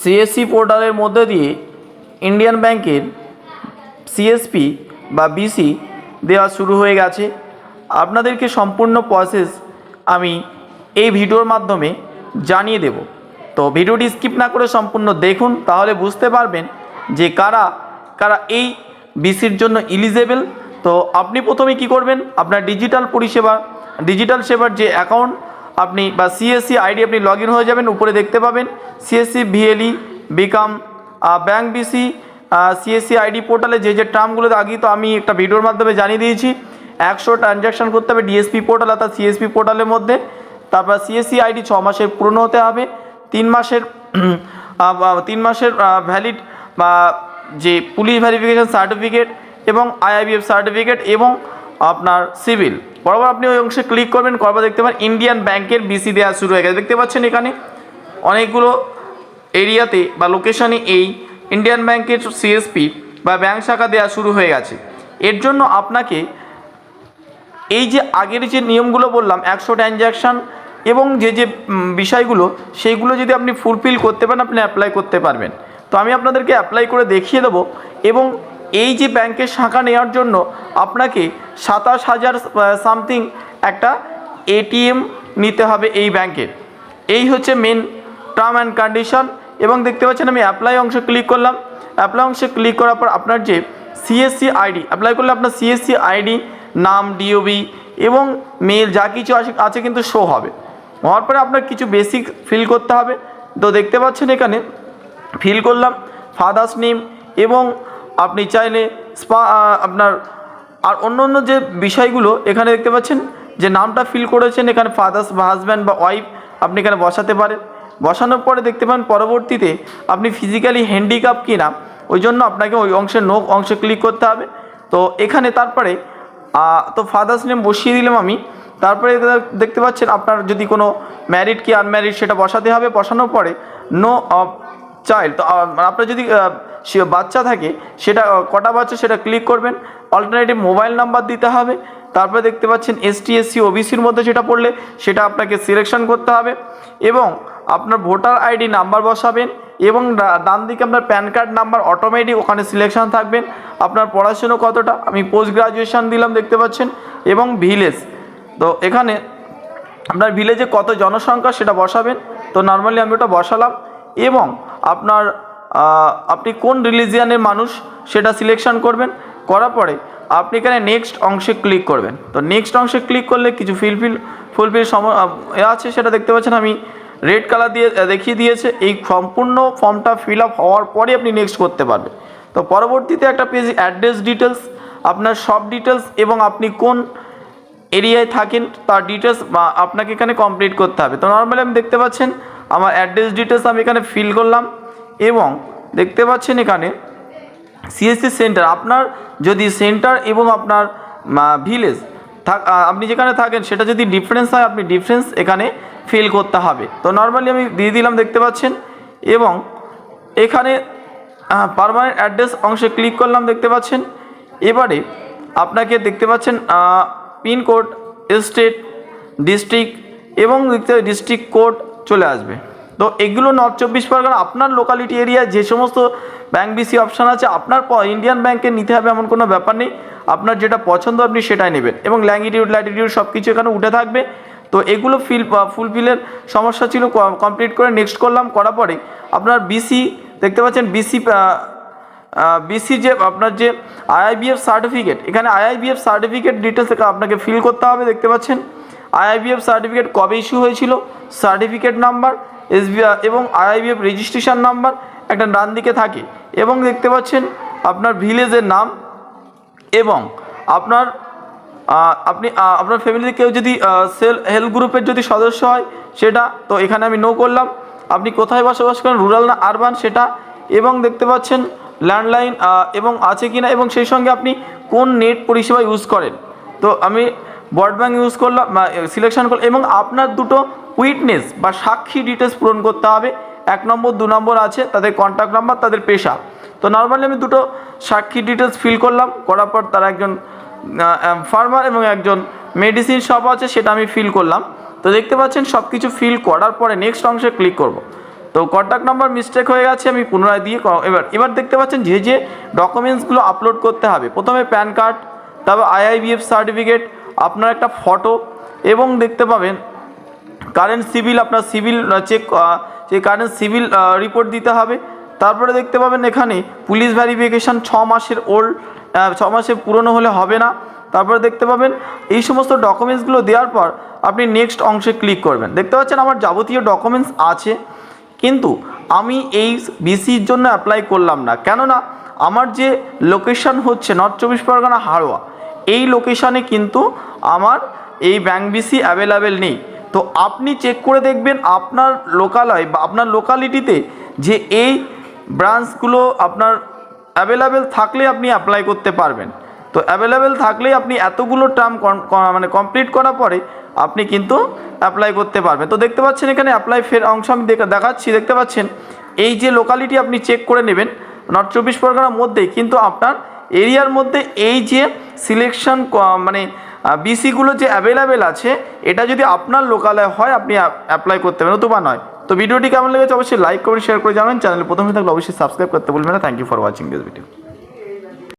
CSC পোর্টালের মধ্যে দিয়ে ইন্ডিয়ান ব্যাংকের সিএসপি বা বিসি দেওয়া শুরু হয়ে গেছে। আপনাদেরকে সম্পূর্ণ প্রসেস আমি এই ভিডিওর মাধ্যমে জানিয়ে দেব। তো ভিডিওটি স্কিপ না করে সম্পূর্ণ দেখুন, তাহলে বুঝতে পারবেন যে কারা কারা এই বিসির জন্য ইলিজেবল তো আপনি প্রথমে কি করবেন? আপনার ডিজিটাল পরিষেবা ডিজিটাল সেবার যে অ্যাকাউন্ট আপনি বা সিএসসি আইডি আপনি লগ হয়ে যাবেন, উপরে দেখতে পাবেন CSC VLE become bank BC CSC ID পোর্টালে যে যে টার্মগুলো আগে তো আমি একটা ভিডিওর মাধ্যমে জানিয়ে দিয়েছি। একশো ট্রানজ্যাকশান করতে হবে ডিএসপি পোর্টাল অর্থাৎ সিএসপি পোর্টালের মধ্যে। তারপর সিএসসি আইডি ছ মাসের পুরনো হতে হবে। তিন মাসের তিন মাসের ভ্যালিড বা যে পুলিশ ভেরিফিকেশন সার্টিফিকেট এবং আইআইবিএফ সার্টিফিকেট এবং আপনার সিভিল। বরাবর আপনি ওই অংশে ক্লিক করবেন করবার দেখতে পারেন ইন্ডিয়ান ব্যাংকের বিসি দেওয়া শুরু হয়ে গেছে। দেখতে পাচ্ছেন এখানে অনেকগুলো এরিয়াতে বা লোকেশনে এই ইন্ডিয়ান ব্যাংকের সিএসপি বা ব্যাংক শাখা দেওয়া শুরু হয়ে গেছে। এর জন্য আপনাকে এই যে আগের যে নিয়মগুলো বললাম, একশো ট্রানজ্যাকশান এবং যে যে বিষয়গুলো, সেইগুলো যদি আপনি ফুলফিল করতে পারেন, আপনি অ্যাপ্লাই করতে পারবেন। তো আমি আপনাদেরকে অ্যাপ্লাই করে দেখিয়ে দেবো এবং এই যে ব্যাংকের শাখা নেওয়ার জন্য আপনাকে সাতাশ হাজার সামথিং একটা এটিএম নিতে হবে এই ব্যাংকের এই হচ্ছে মেন টার্ম অ্যান্ড কন্ডিশন এবং দেখতে পাচ্ছেন আমি অ্যাপ্লাই অংশে ক্লিক করলাম। অ্যাপ্লাই অংশে ক্লিক করার পর আপনার যে সিএসসি আইডি অ্যাপ্লাই করলে আপনার সিএসসি আইডি নাম ডিওবি এবং মেল যা কিছু আছে আছে কিন্তু শো হবে। হওয়ার পরে আপনার কিছু বেসিক ফিল করতে হবে। তো দেখতে পাচ্ছেন এখানে ফিল করলাম ফাদার্স নেম এবং আপনি চাইলে স্পা আপনার আর অন্য অন্য যে বিষয়গুলো এখানে দেখতে পাচ্ছেন যে নামটা ফিল করেছেন এখানে ফাদার্স বা হাজব্যান্ড বা ওয়াইফ আপনি এখানে বসাতে পারেন। বসানোর পরে দেখতে পান পরবর্তীতে আপনি ফিজিক্যালি হ্যান্ডিক্যাপ কি না ওই জন্য আপনাকে ওই অংশে নো অংশে ক্লিক করতে হবে। তো এখানে তারপরে তো ফাদার্স নেম বসিয়ে দিলাম আমি। তারপরে দেখতে পাচ্ছেন আপনার যদি কোনো ম্যারিড কি আনম্যারিড সেটা বসাতে হবে। বসানোর পরে নো চাইল্ড তো আহ, আপনার যদি সে বাচ্চা থাকে, সেটা কটা বাচ্চা সেটা ক্লিক করবেন। অল্টারনেটিভ মোবাইল নাম্বার দিতে হবে। তারপরে দেখতে পাচ্ছেন এসটি এসসি ওবিসির মধ্যে যেটা পড়লে, সেটা আপনাকে সিলেকশন করতে হবে। এবং আপনার ভোটার আইডি নাম্বার বসাবেন এবং ডান দিকে আপনার প্যান কার্ড নাম্বার অটোমেটিক ওখানে সিলেকশন থাকবেন আপনার পড়াশুনো কতটা? আমি পোস্ট গ্রাজুয়েশন দিলাম, দেখতে পাচ্ছেন। এবং ভিলেজ তো এখানে আপনার ভিলেজে কত জনসংখ্যা সেটা বসাবেন। তো নর্মালি আমি ওটা বসালাম। এবং আপনার আপনি কোন রিলিজিয়ানের মানুষ সেটা সিলেকশন করবেন। করার পরে আপনি এখানে নেক্সট অংশে ক্লিক করবেন। তো নেক্সট অংশে ক্লিক করলে কিছু ফিলফিল ফুলফিল সম আছে, সেটা দেখতে পাচ্ছেন আমি। রেড কালার দিয়ে দেখিয়ে দিয়েছে। এই সম্পূর্ণ ফর্মটা ফিল আপ হওয়ার পরে আপনি নেক্সট করতে পারবেন। তো পরবর্তীতে একটা পেজ অ্যাড্রেস ডিটেলস আপনার সব ডিটেলস এবং আপনি কোন এরিয়ায় থাকেন তার ডিটেলস আপনাকে এখানে কমপ্লিট করতে হবে। তো নর্মালি আমি দেখতে পাচ্ছেন, আমার অ্যাড্রেস ডিটেলস আমি এখানে ফিল করলাম। এবং দেখতে পাচ্ছেন এখানে সিএসসি সেন্টার আপনার যদি সেন্টার এবং আপনার ভিলেজ থাক আপনি যেখানে থাকেন, সেটা যদি ডিফারেন্স হয়, আপনি ডিফারেন্স এখানে ফিল করতে হবে। তো নর্মালি আমি দিয়ে দিলাম, দেখতে পাচ্ছেন? এবং এখানে পারমানেন্ট অ্যাড্রেস অংশে ক্লিক করলাম, দেখতে পাচ্ছেন? এবারে আপনাকে দেখতে পাচ্ছেন পিনকোড স্টেট ডিস্ট্রিক্ট এবং দেখতে ডিস্ট্রিক্ট কোড চলে আসবে। তো এগুলো নর্থ চব্বিশ পরগনা, আপনার লোকালিটি এরিয়া যে সমস্ত ব্যাংক বিসি অপশান আছে, আপনার ইন্ডিয়ান ব্যাংকে নিতে হবে এমন কোনো ব্যাপার নেই। আপনার যেটা পছন্দ আপনি সেটাই নেবেন এবং ল্যাঙ্গিটিউড ল্যাটিটিউড সব কিছু এখানে উঠে থাকবে। তো এগুলো ফিল ফুলফিলের সমস্যা ছিল কমপ্লিট করে নেক্সট করলাম, করার পরে আপনার বিসি দেখতে পাচ্ছেন বিসি বিসি যে আপনার যে আইআইবিএফ সার্টিফিকেট এখানে আইআইবিএফ সার্টিফিকেট ডিটেলস আপনাকে ফিল করতে হবে, দেখতে পাচ্ছেন। আইআইবিএফ সার্টিফিকেট কবে ইস্যু হয়েছিল? সার্টিফিকেট নাম্বার এসবিআই এবং আইআইবিএফ রেজিস্ট্রেশন নাম্বার একটা ডান দিকে থাকে। এবং দেখতে পাচ্ছেন আপনার ভিলেজের নাম এবং আপনার আপনি আপনার ফ্যামিলিতে কেউ যদি সেল হেলথ গ্রুপের যদি সদস্য হয় সেটা, তো এখানে আমি নো করলাম। আপনি কোথায় বসবাস করেন? রুরাল না আরবান সেটা। এবং দেখতে পাচ্ছেন ল্যান্ডলাইন এবং আছে কিনা? এবং সেই সঙ্গে আপনি কোন নেট পরিষেবা ইউজ করেন? তো আমি ব্রডব্যান্ড ইউজ করলাম সিলেকশন করলাম, এবং আপনার দুটো উইটনেস বা সাক্ষী ডিটেলস পূরণ করতে হবে। এক নম্বর, দু নম্বর আছে, তাদের কন্ট্যাক্ট নাম্বার তাদের পেশা। তো নর্মালি আমি দুটো সাক্ষী ডিটেলস ফিল করলাম, করার পর তারা একজন ফার্মার এবং একজন মেডিসিন শপ আছে, সেটা আমি ফিল করলাম। তো দেখতে পাচ্ছেন সব কিছু ফিল করার পরে নেক্সট অংশে ক্লিক করব। তো কন্ট্যাক্ট নাম্বার মিস্টেক হয়ে গেছে, আমি পুনরায় দিয়ে এবার এবার দেখতে পাচ্ছেন, যে যে ডকুমেন্টসগুলো আপলোড করতে হবে, প্রথমে প্যান কার্ড তারপর আইআইবিএফ সার্টিফিকেট আপনার একটা ফটো এবং দেখতে পাবেন কারেন্ট সিভিল আপনার সিভিল চেক যে কারেন্ট সিভিল রিপোর্ট দিতে হবে। তারপরে দেখতে পাবেন এখানে পুলিশ ভ্যারিফিকেশান ছ মাসের ওল্ড ছ মাসে পুরনো হলে হবে না। তারপরে দেখতে পাবেন এই সমস্ত ডকুমেন্টসগুলো দেওয়ার পর আপনি নেক্সট অংশে ক্লিক করবেন। দেখতে পাচ্ছেন আমার যাবতীয় ডকুমেন্টস আছে, কিন্তু আমি এই বিসির জন্য অ্যাপ্লাই করলাম না। কেননা আমার যে লোকেশন হচ্ছে নর্থ চব্বিশ পরগনা হাড়োয়া এই লোকেশানে কিন্তু আমার এই ব্যাংক বিসি অ্যাভেলেবেল নেই। তো আপনি চেক করে দেখবেন আপনার লোকালয় বা আপনার লোকালিটিতে যে এই ব্রাঞ্চগুলো আপনার অ্যাভেলেবেল থাকলে আপনি অ্যাপ্লাই করতে পারবেন। তো অ্যাভেলেবেল থাকলেই আপনি এতগুলো টার্ম মানে কমপ্লিট করার পরে আপনি কিন্তু অ্যাপ্লাই করতে পারবেন। তো দেখতে পাচ্ছেন এখানে অ্যাপ্লাই ফের অংশ আমি দেখাচ্ছি। দেখতে পাচ্ছেন এই যে লোকালিটি আপনি চেক করে নেবেন নর্থ চব্বিশ পরগনার মধ্যেই, কিন্তু আপনার এরিয়ার মধ্যে এই যে সিলেকশন মানে বিসিগুলো যে অ্যাভেলেবেল আছে, এটা যদি আপনার লোকালে হয়, আপনি অ্যাপ্লাই করতে পারেন নতুবা নয়। তো ভিডিওটি কেমন লেগেছে অবশ্যই লাইক করে শেয়ার করে জানাবেন। চ্যানেল প্রথমে থাকলে অবশ্যই সাবস্ক্রাইব করতে বলবেন না। Thank you for watching this video